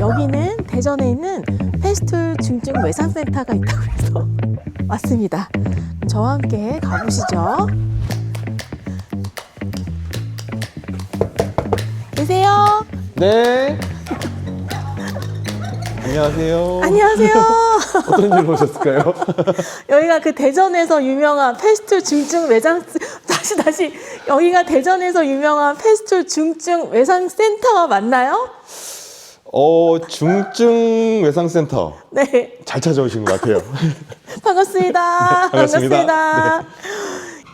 여기는 대전에 있는 페스툴 중증 외상센터가 있다고 해서 왔습니다. 저와 함께 가보시죠. 계세요? 네. 안녕하세요. 안녕하세요. 어떤 일로 오셨을까요? 여기가 그 대전에서 유명한 페스툴 중증 외상 다시 다시 여기가 대전에서 유명한 페스툴 중증 외상 센터 맞나요? 어, 중증 외상센터. 네. 잘 찾아오신 것 같아요. 반갑습니다. 네, 반갑습니다. 반갑습니다.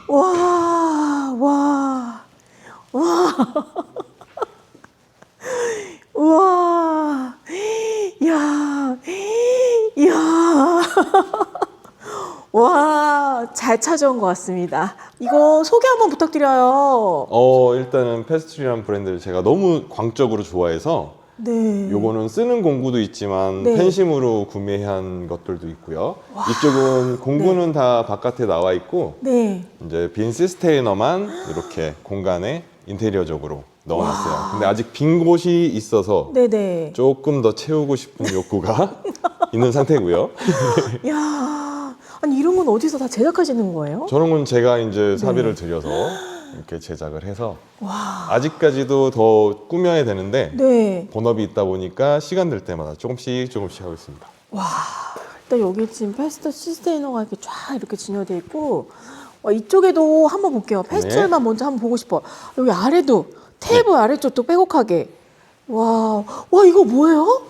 와, 와, 와. 우와, 야, 야. 와, 잘 찾아온 것 같습니다. 이거 소개 한번 부탁드려요. 어, 일단은 페스트리라는 브랜드를 제가 너무 광적으로 좋아해서 네. 요거는 쓰는 공구도 있지만 네. 팬심으로 구매한 것들도 있고요. 이쪽은 공구는 다 바깥에 나와 있고 네. 이제 빈 시스테이너만 이렇게 공간에 인테리어적으로 넣어놨어요. 근데 아직 빈 곳이 있어서 네네. 조금 더 채우고 싶은 욕구가 있는 상태고요. 야, 아니 이런 건 어디서 다 제작하시는 거예요? 저런 건 제가 네. 이제 사비를 들여서 이렇게 제작을 해서 아직까지도 더 꾸며야 되는데 네. 본업이 있다 보니까 시간 될 때마다 조금씩 조금씩 하고 있습니다. 일단 여기 지금 페스트 시스테이너가 이렇게 쫙 이렇게 진열돼 있고 와, 이쪽에도 한번 볼게요. 페스트만 먼저 한번 보고 싶어. 여기 아래도 테이블 아래쪽도 빼곡하게. 와, 와 이거 뭐예요?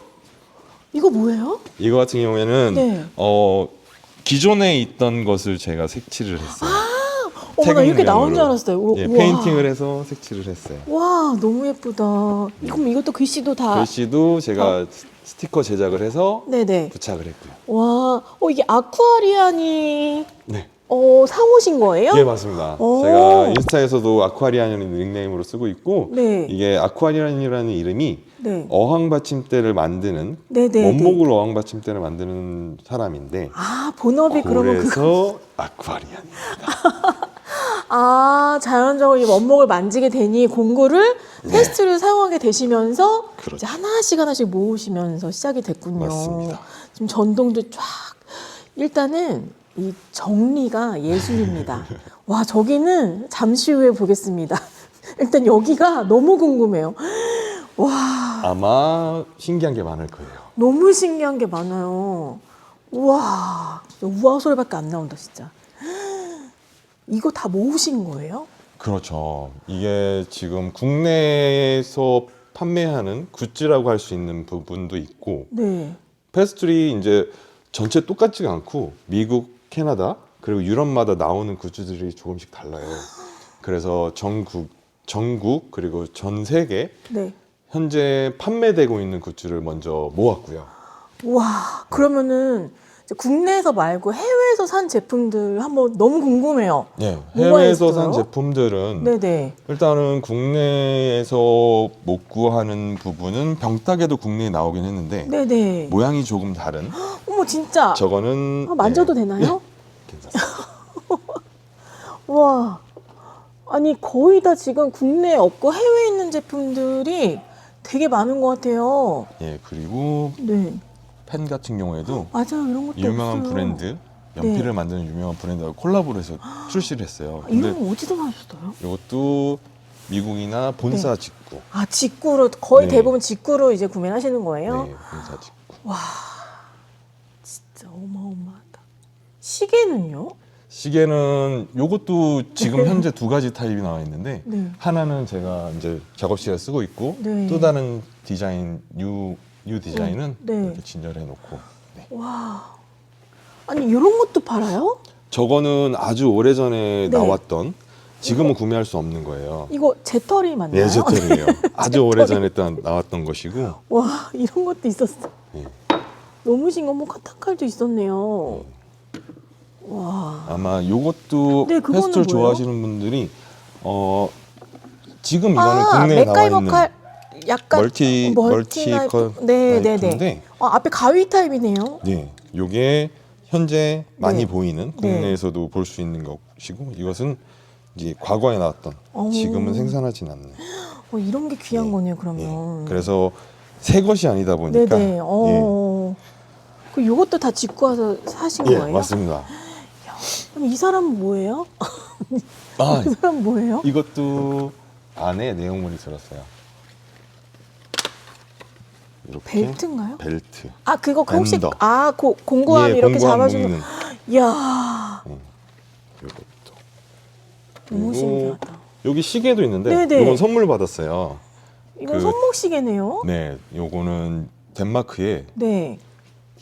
이거 뭐예요? 이거 같은 경우에는 네. 어 기존에 있던 것을 제가 색칠을 했어요. 어머 나 이렇게 나온 줄 알았어요. 우- 예, 우와. 페인팅을 해서 색칠을 했어요. 와 너무 예쁘다. 그럼 이것도 글씨도 다. 글씨도 제가 스티커 제작을 해서 네네. 부착을 했고요. 와, 어 이게 아쿠아리안이 네. 어 상호신 거예요? 예, 맞습니다. 오. 제가 인스타에서도 아쿠아리안이라는 닉네임으로 쓰고 있고 네. 이게 아쿠아리안이라는 이름이 네. 어항 받침대를 만드는 네네. 원목으로 어항 받침대를 만드는 사람인데 아 본업이 그러면 그 그래서 아쿠아리안. 아, 자연적으로 이 원목을 만지게 되니 공구를 네. 페스트를 사용하게 되시면서 그렇죠. 이제 하나씩 하나씩 모으시면서 시작이 됐군요. 맞습니다. 지금 전동도 쫙 일단은 이 정리가 예술입니다. 와, 저기는 잠시 후에 보겠습니다. 일단 여기가 너무 궁금해요. 와, 아마 신기한 게 많을 거예요. 너무 신기한 게 많아요. 우와, 우와 소리밖에 안 나온다, 진짜. 이거 다 모으신 거예요? 그렇죠. 이게 지금 국내에서 판매하는 굿즈라고 할 수 있는 부분도 있고 네. 페스트리 이제 전체 똑같지가 않고 미국, 캐나다 그리고 유럽마다 나오는 굿즈들이 조금씩 달라요. 그래서 전국 전국 그리고 전 세계 네. 현재 판매되고 있는 굿즈를 먼저 모았고요. 와, 그러면은 이제 국내에서 말고 해외 에서 산 제품들 한번 너무 궁금해요. 예, 뭐가 해외에서? 산 제품들은 네네. 일단은 국내에서 못 구하는 부분은 병따개도 국내에 나오긴 했는데 네네. 모양이 조금 다른 어머, 진짜. 저거는 아, 만져도 예, 되나요? 와. 아니, 거의 다 지금 국내에 없고 해외에 있는 제품들이 되게 많은 것 같아요. 예 그리고 네. 펜 같은 경우에도 맞아요. 이런 것도 유명한 없어요. 브랜드 연필을 네. 만드는 유명한 브랜드하고 콜라보를 해서 출시를 했어요. 아, 근데 이런 거 어디서 나셨어요? 이것도 미국이나 본사 직구. 아, 직구로, 거의 네. 대부분 직구로 이제 구매를 하시는 거예요? 네, 본사 직구. 진짜 어마어마하다. 시계는요? 시계는 이것도 지금 네. 현재 두 가지 타입이 나와 있는데 네. 하나는 제가 이제 작업실에 쓰고 있고 네. 또 다른 디자인 뉴, 뉴 디자인은 네. 이렇게 진열해 놓고 네. 와. 아니 이런 것도 팔아요? 저거는 아주 오래전에 네. 나왔던 지금은 구매할 수 없는 거예요. 이거 제털이 맞나요? 네, 제털이에요. 아주 오래전에 또 나왔던 것이고 와 이런 것도 있었어. 네. 너무 싱거워. 카타칼도 있었네요. 와. 아마 이것도 네, 그거는 뭐예요? 좋아하시는 분들이 어 지금 이거는 아 국내에 나와 맥가이버 있는 칼 약간 멀티 멀티 나이프. 컷 네, 네, 네. 나이프인데 아, 앞에 가위 타입이네요. 네, 요게 현재 많이 네. 보이는 국내에서도 볼 수 있는 것이고 이것은 이제 과거에 나왔던 오. 지금은 생산하진 않는. 어, 이런 게 귀한 예, 거네요. 예. 그러면. 그래서 새 것이 아니다 보니까 네네. 어. 그 요것도 다 짓고 와서 사신 예, 예 거예요? 맞습니다. 그럼 이 사람은 뭐예요? 아 이 사람 뭐예요? 이것도 안에 내용물이 들었어요. 이렇게 벨트인가요? 벨트. 아 그거 그 혹시 밴더. 아 고, 공구함 예, 이렇게 공구함 잡아주는 묶는 이야 이것도. 너무 그리고 신기하다. 여기 시계도 있는데 네네. 이건 선물 받았어요. 이건 그- 손목시계네요. 네, 요거는 덴마크에 네,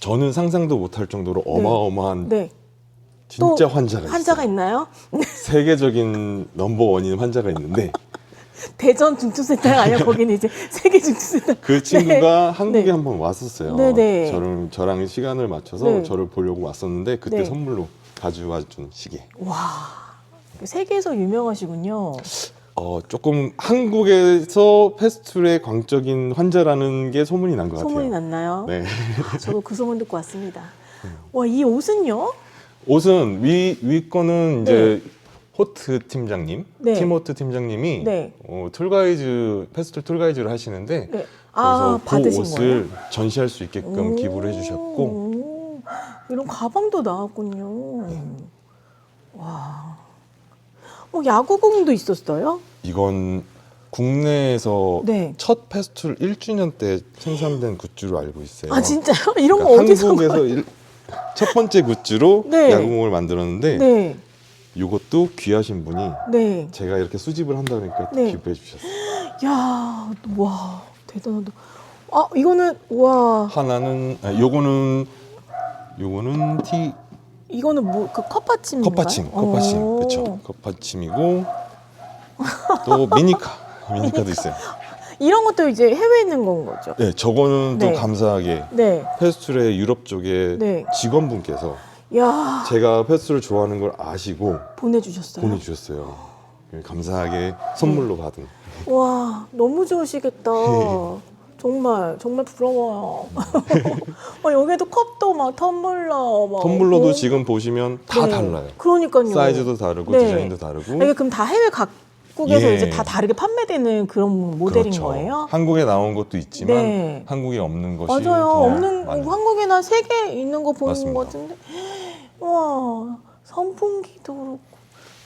저는 상상도 못할 정도로 어마어마한 네. 진짜 또 환자가 환자가 있어요. 있나요? 세계적인 넘버 원인 환자가 있는데 대전 중증센터가 아니야 거기는 이제 세계 중증센터. 그 친구가 한국에 네. 한번 왔었어요. 네네. 저를 저랑 시간을 맞춰서 네. 저를 보려고 왔었는데 그때 네. 선물로 가져와 준 시계. 와 세계에서 유명하시군요. 어, 조금 한국에서 페스툴의 광적인 환자라는 게 소문이 난 것 같아요. 소문이 났나요? 네. 아, 저도 그 소문 듣고 왔습니다. 와 이 옷은요? 옷은 위, 위 거는 이제 호트 팀장님, 네. 팀호트 팀장님이 네. 어, 툴가이즈 페스툴 툴가이즈를 하시는데 네. 아 그래서 그 받으신 옷을 전시할 수 있게끔 오. 기부를 해주셨고 오, 이런 가방도 나왔군요. 네. 와. 어, 야구공도 있었어요? 이건 국내에서 네. 첫 페스툴 1주년 때 생산된 굿즈로 알고 있어요. 아 진짜요? 이런 거 그러니까 어디서 한국에서 봐? 일, 첫 번째 굿즈로 네. 야구공을 만들었는데 네, 이것도 귀하신 분이 네. 제가 이렇게 수집을 한다 그러니까 네. 기부해 주셨어요. 야, 와 대단하다. 아 이거는 와 하나는 아, 요거는 요거는 티 이거는 뭐 그 컵받침 컵받침 컵받침 그렇죠 컵받침이고 또 미니카 미니카도 있어요. 이런 것도 이제 해외에 있는 건 거죠. 네 저거는 네. 또 감사하게 네. 페스툴의 유럽 쪽에 네. 직원분께서 야 제가 페스툴을 좋아하는 걸 아시고 보내주셨어요. 보내주셨어요. 감사하게 선물로 받은. 와 너무 좋으시겠다. 네. 정말 정말 부러워요. 어, 여기도 컵도 막 텀블러 막 텀블러도 어, 지금 보시면 다 네. 달라요. 그러니까요. 사이즈도 다르고 네. 디자인도 다르고. 이게 그럼 다 해외 각 국에서 예. 이제 다 다르게 판매되는 그런 모델인 그렇죠. 거예요? 한국에 나온 것도 있지만 네. 한국에 없는 것이 맞아요. 더 없는 많아요. 한국에나 세계 있는 거 보는 맞습니다. 것 같은데. 와 선풍기도 그렇고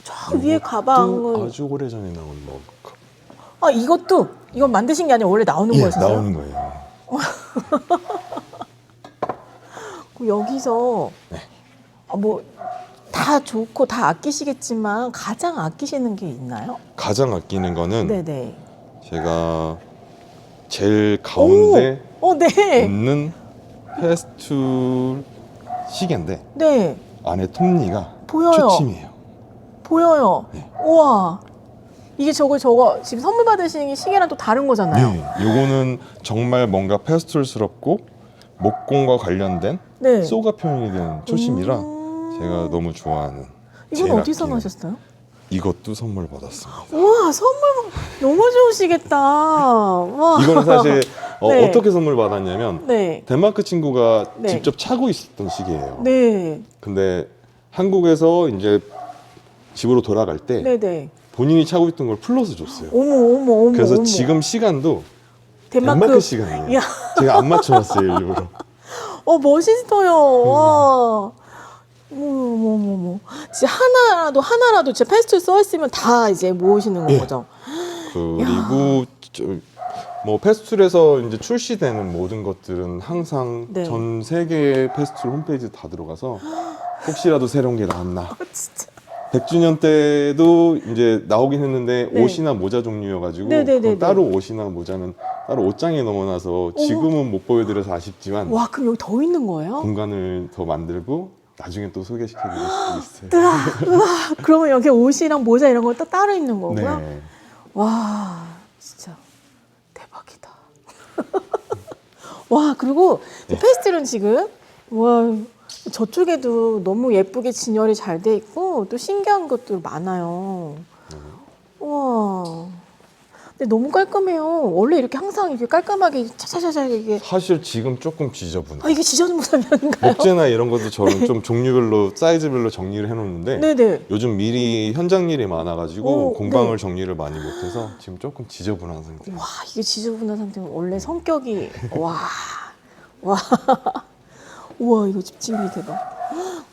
저 위에 가방은 아주 오래 전에 나온 뭐 머그컵. 아 이것도 이건 만드신 게 아니라 원래 나오는 예, 거였어요. 나오는 거예요. 그 여기서 네. 아, 뭐 다 좋고 다 아끼시겠지만 가장 아끼시는 게 있나요? 가장 아끼는 거는 네네. 제가 제일 가운데 오, 어, 네. 있는 페스툴 시계인데 네. 안에 톱니가 보여요. 초침이에요. 보여요. 네. 우와. 이게 저거 저거 지금 선물 받으신 시계랑 또 다른 거잖아요. 네, 요거는 정말 뭔가 페스툴스럽고 목공과 관련된 네. 쏘가 표현이 된 초심이라 음. 제가 너무 좋아하는 이건 제일 어디서 아끼는 나셨어요? 이것도 선물 받았습니다. 우와 선물 너무 좋으시겠다. 와. 이거는 사실 어, 네. 떻게 선물 받았냐면 네. 덴마크 친구가 네. 직접 차고 있었던 시계예요. 네. 근데 한국에서 이제 집으로 돌아갈 때 네네. 본인이 차고 있던 걸 풀러서 줬어요. 어머 어머 어머. 그래서 어머. 지금 시간도 덴마크, 덴마크, 시간이에요. 야. 제가 안 맞춰놨어요 일부러. 어 멋있어요. 와. 어머. 진짜 하나라도 하나라도 진짜 페스트 써 있으면 다 이제 모으시는 예. 거죠. 그리고 저, 뭐 페스툴에서 이제 출시되는 모든 것들은 항상 네. 전 세계 페스툴 홈페이지 다 들어가서 혹시라도 새로운 게 나왔나. 아, 진짜. 100주년 때도 이제 나오긴 했는데 네. 옷이나 모자 종류여가지고 네네네네. 그건 따로 옷이나 모자는 따로 옷장에 넣어놔서 지금은 못 보여드려서 아쉽지만 와 그럼 여기 더 있는 거예요? 공간을 더 만들고 나중에 또 소개시켜드릴 수도 있어요. 으아, 으아. 그러면 여기 옷이랑 모자 이런 거 또 따로 있는 거고요? 네. 와 진짜 대박이다. 와 그리고 네. 페스트는 지금 와 저쪽에도 너무 예쁘게 진열이 잘 돼 있고 또 신기한 것들 많아요. 와 근데 너무 깔끔해요. 원래 이렇게 항상 이렇게 깔끔하게 차차차차 이게 사실 지금 조금 지저분해. 아 이게 지저분 모양인가요? 목재나 이런 것도 저는 좀 종류별로 사이즈별로 정리를 해놓는데 네네. 요즘 미리 현장 일이 많아가지고 오, 공방을 네. 정리를 많이 못해서 지금 조금 지저분한 상태. 와 이게 지저분한 상태면 원래 성격이 와 와. 우와 이거 집집이 대박.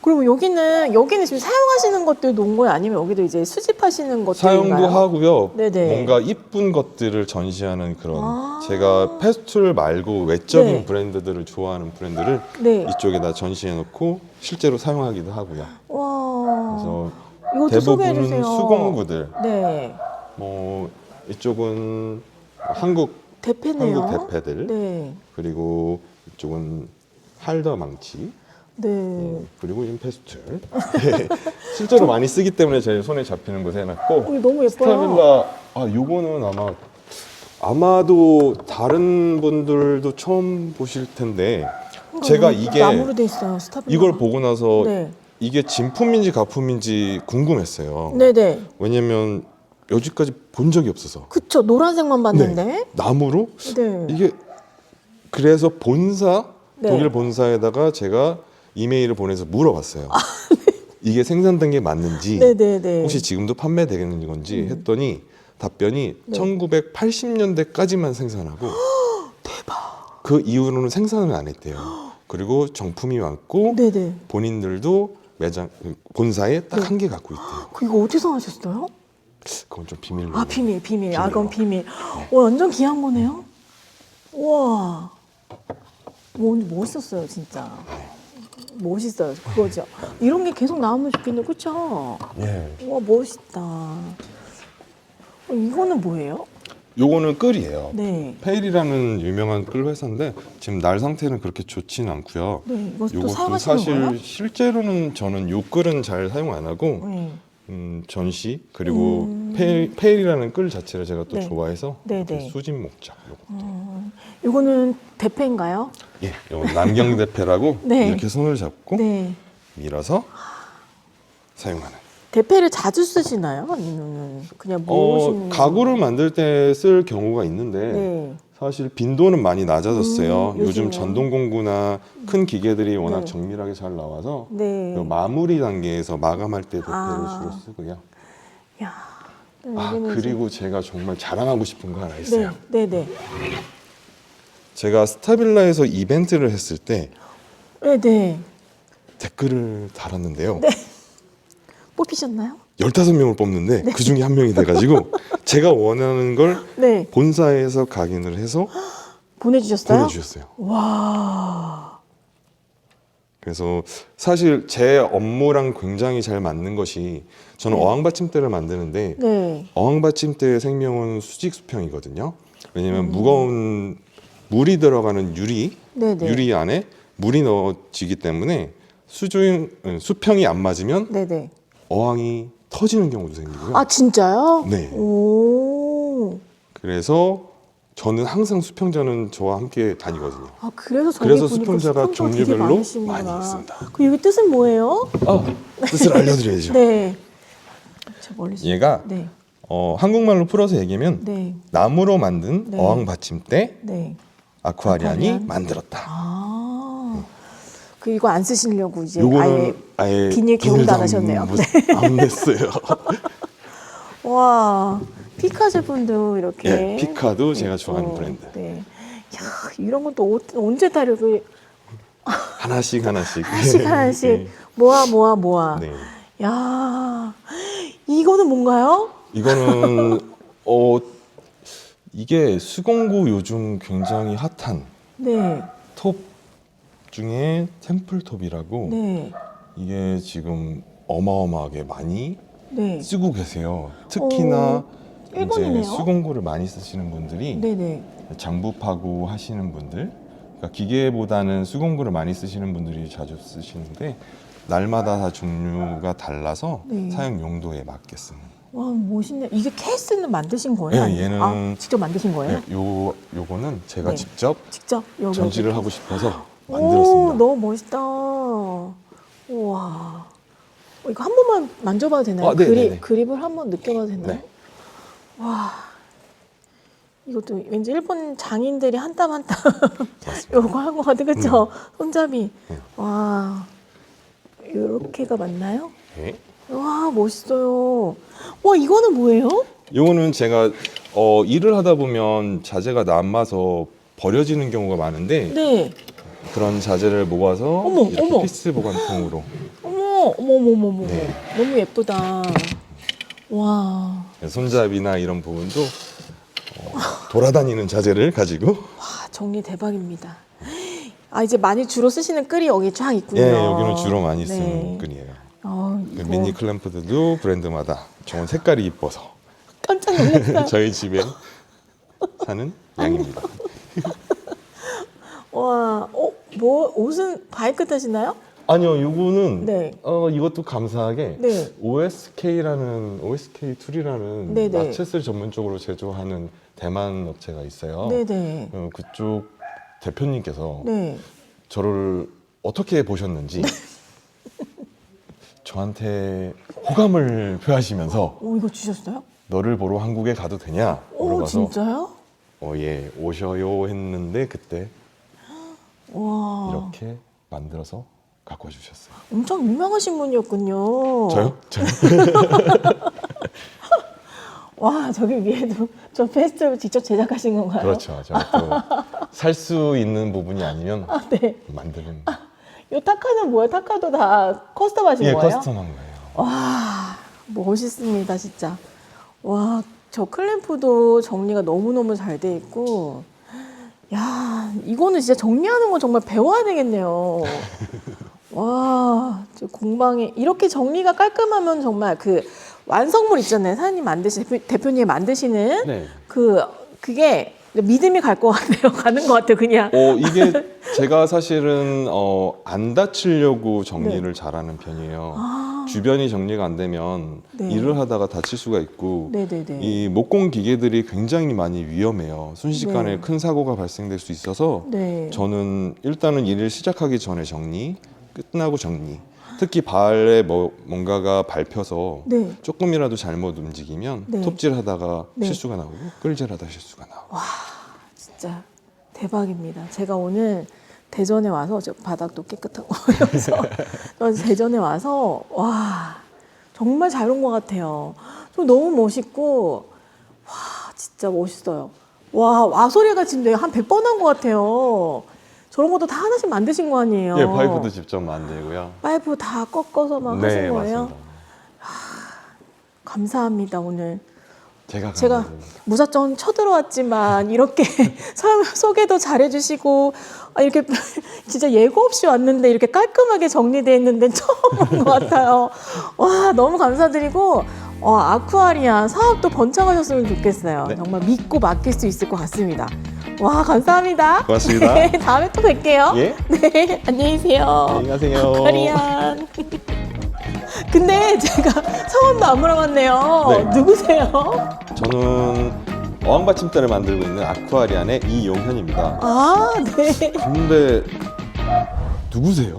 그리고 여기는 여기는 지금 사용하시는 것들 놓은 거예요? 아니면 여기도 이제 수집하시는 것들인가요? 사용도 하고요. 네네. 뭔가 이쁜 것들을 전시하는 그런 아. 제가 페스툴 말고 외적인 네. 브랜드들을 좋아하는 브랜드를 네. 이쪽에다 전시해놓고 실제로 사용하기도 하고요. 와. 그래서 대부분은. 수공구들, 네. 뭐 이쪽은 한국 대패네요. 한국 대패들, 네. 그리고 이쪽은 할더 망치, 네. 음, 그리고 임페스툴. 네. 실제로 많이 쓰기 때문에 제 손에 잡히는 곳에 해놨고 어, 이거 너무 예뻐요. 스타빌라 아 요거는 아마 아마도 다른 분들도 처음 보실 텐데 제가 이게 나무로 돼 있어요. 스타빌라. 이걸 보고 나서 네. 이게 진품인지 가품인지 궁금했어요. 네네. 왜냐면 여지까지 본 적이 없어서 그쵸. 노란색만 봤는데. 나무로 네. 이게 그래서 본사 네. 독일 본사에다가 제가 이메일을 보내서 물어봤어요. 이게 생산된 게 맞는지 아, 네네네. 혹시 지금도 판매되는 건지 음. 했더니 답변이 네. 1980년대까지만 생산하고 대박. 그 이후로는 생산을 안 했대요. 그리고 정품이 많고 네네. 본인들도 매장 본사에 딱 네. 한 개 갖고 있대요. 그 이거 어디서 하셨어요? 그건 좀 비밀로. 아 비밀 비밀. 아. 그건 비밀. 와 완전 귀한 거네요. 우와. 뭐 멋있었어요 진짜. 멋있어요 그거죠. 이런 게 계속 나오면 좋겠네요. 그쵸? 예. 와 멋있다. 어, 이거는 뭐예요? 요거는 끌이에요. 네. 페일이라는 유명한 끌 회사인데 지금 날 상태는 그렇게 좋지는 않고요. 네. 이것도 요것도 사용하시는 사실 거예요? 실제로는 저는 요 끌은 잘 사용 안 하고 네. 음, 전시 그리고 음. 페일, 페일이라는 끌 자체를 제가 또 네. 좋아해서 네, 네. 수진 목작 요거. 어, 이거는 대패인가요? 예, 요 남경 대패라고 네. 이렇게 손을 잡고 네. 밀어서 사용하는. 대패를 자주 쓰시나요? 아니면 그냥 어, 모으시는? 가구를 만들 때 쓸 경우가 있는데 네. 사실 빈도는 많이 낮아졌어요. 음, 요즘? 전동 공구나 큰 기계들이 워낙 네. 정밀하게 잘 나와서 네. 그 마무리 단계에서 마감할 때 대패를 아. 주로 쓰고요. 야. 아 여기는 이제- 그리고 제가 정말 자랑하고 싶은 거 하나 있어요. 네, 네, 네. 제가 스타빌라에서 이벤트를 했을 때 네, 네. 댓글을 달았는데요. 네. 뽑히셨나요? 15명을 뽑는데 그 중에 한 명이 돼가지고 제가 원하는 걸 네. 본사에서 각인을 해서 보내주셨어요? 보내주셨어요. 와. 그래서 사실 제 업무랑 굉장히 잘 맞는 것이 저는 네. 어항받침대를 만드는데 네. 어항받침대의 생명은 수직 수평이거든요. 왜냐면 음. 무거운 물이 들어가는 유리 네, 네. 유리 안에 물이 넣어지기 때문에 수중 수평이 안 맞으면 네, 네. 어항이 터지는 경우도 생기고요. 아, 진짜요? 네. 오. 그래서 저는 항상 수평자는 저와 함께 다니거든요. 아, 그래서 저기 그래서 보니까 수평자가 종류별로. 많이 있습니다. 그 여기 뜻은 뭐예요? 아, 뜻을 알려드려야죠. 네. 저 멀리 서 얘가 네. 어, 한국말로 풀어서 얘기하면 네. 나무로 만든 네. 어항 받침대 네. 아쿠아리안이 아쿠아리안. 만들었다. 아. 그 이거 안 쓰시려고 이제 아예 요거는 아예 비닐 개봉도 안 하셨네요. 못- 안 냈어요. 와 피카 제품도 이렇게 예, 피카도 제가 좋아하는 브랜드. 네. 야 이런 것도 어- 언제 다르고 하나씩 하나씩. 하나씩 하나씩 네. 모아 모아 모아. 네. 야 이거는 뭔가요? 이거는 어 이게 수공구 요즘 굉장히 핫한 네. 톱 중에 템플톱이라고 네. 이게 지금 어마어마하게 많이 네. 쓰고 계세요. 특히나 어, 이제 일본이네요. 수공구를 많이 쓰시는 분들이 네네. 장부 파고 하시는 분들, 그러니까 기계보다는 수공구를 많이 쓰시는 분들이 자주 쓰시는데 날마다 다 종류가 달라서 네. 사용 용도에 맞게 쓰는. 와 멋있네. 이게 케이스는 만드신 거예요? 네, 아니면- 얘는- 아, 직접 만드신 거예요? 네, 요 요거는 제가 네. 직접 직접 여기 전지를. 하고 싶어서 오, 만들었습니다. 너무 멋있다. 우와. 어, 이거 한 번만 만져봐도 되나요? 아, 네, 그립, 네, 네. 그립을 한 번 느껴봐도 되나요? 네. 와. 이것도 왠지 일본 장인들이 한 땀 한땀 요거 한 거 같아 그쵸? 손잡이 네. 와 요렇게가 맞나요? 네. 와 멋있어요. 와 이거는 뭐예요? 요거는 제가 어, 일을 하다 보면 자재가 남아서 버려지는 경우가 많은데 네. 그런 자재를 모아서 어머, 이렇게 어머. 피스 보관통으로 어머 어머 어머 어머 어머 네. 너무 예쁘다. 와. 손잡이나 이런 부분도 어, 돌아다니는 자재를 가지고 와 정리 대박입니다. 아 이제 많이 주로 쓰시는 끌이 여기 쫙 있군요. 예 여기는 주로 많이 쓰는 네. 끈이에요. 어, 그 이거 미니 클램프들도 브랜드마다 저건 색깔이 이뻐서 깜짝 놀랐어요. 저희 집에 사는 양입니다. 와, 어, 뭐 옷은 바이크 타시나요? 아니요, 요거는 네. 어 이것도 감사하게 네. OSK라는 OSK 툴이라는 네, 네. 마켓을 전문적으로 제조하는 대만 업체가 있어요. 네네. 어, 그쪽 대표님께서 네. 저를 어떻게 보셨는지 저한테 호감을 표하시면서 오 이거 주셨어요? 너를 보러 한국에 가도 되냐 오 물어봐서 진짜요? 어, 예 오셔요 했는데 그때 와. 이렇게 만들어서 갖고 주셨어요. 엄청 유명하신 분이었군요. 저요? 저요? 와 저기 위에도 저 페스트를 직접 제작하신 건가요? 그렇죠. 제가 또살 수 있는 부분이 아니면 아, 네. 만드는 이 타카는 뭐예요? 타카도 다 커스텀 하신 예 거예요? 커스텀한 거예요. 와 멋있습니다 진짜. 와 저 클램프도 정리가 너무 너무 잘 돼 있고. 야 이거는 진짜 정리하는 거 정말 배워야 되겠네요. 와, 저 공방에 이렇게 정리가 깔끔하면 정말 그 완성물 있잖아요. 사장님 만드시 대표, 대표님이 만드시는 네. 그 그게 믿음이 갈 것 같아요. 가는 것 같아요. 그냥. 어 이게 제가 사실은 어, 안 다치려고 정리를 네. 잘하는 편이에요. 아, 주변이 정리가 안 되면 네. 일을 하다가 다칠 수가 있고 네네네. 이 목공 기계들이 굉장히 많이 위험해요. 순식간에 네. 큰 사고가 발생될 수 있어서 네. 저는 일단은 일을 시작하기 전에 정리, 끝나고 정리. 특히 발에 뭐 뭔가가 밟혀서 네. 조금이라도 잘못 움직이면 네. 톱질하다가 네. 실수가 나오고 끌질하다 실수가 나오고. 진짜 대박입니다. 제가 오늘 대전에 와서 저 바닥도 깨끗하고 그래서 저 대전에 와서 와 정말 잘 온 것 같아요. 좀 너무 멋있고 와 진짜 멋있어요. 와 와소리가 지금 내가 한 100번 한 것 같아요. 저런 것도 다 하나씩 만드신 거 아니에요? 예, 파이프도 직접 만들고요. 파이프 다 꺾어서 막 하신 거예요? 맞습니다. 감사합니다 오늘. 제가 제가 감사드립니다. 무작정 쳐들어왔지만 이렇게 설- 소개도 잘해주시고 아, 이렇게 진짜 예고 없이 왔는데 이렇게 깔끔하게 정리되어 있는데 처음 본 것 같아요. 와 너무 감사드리고 어, 아쿠아리아 사업도 번창하셨으면 좋겠어요. 네. 정말 믿고 맡길 수 있을 것 같습니다. 와 감사합니다. 고맙습니다. 네, 다음에 또 뵐게요. 예? 네 안녕히 계세요. 안녕히 가세요. 아쿠아리안. 근데 제가 성함도 안 물어봤네요. 네. 누구세요? 저는 어항 받침대를 만들고 있는 아쿠아리안의 이용현입니다. 아, 네. 근데 누구세요?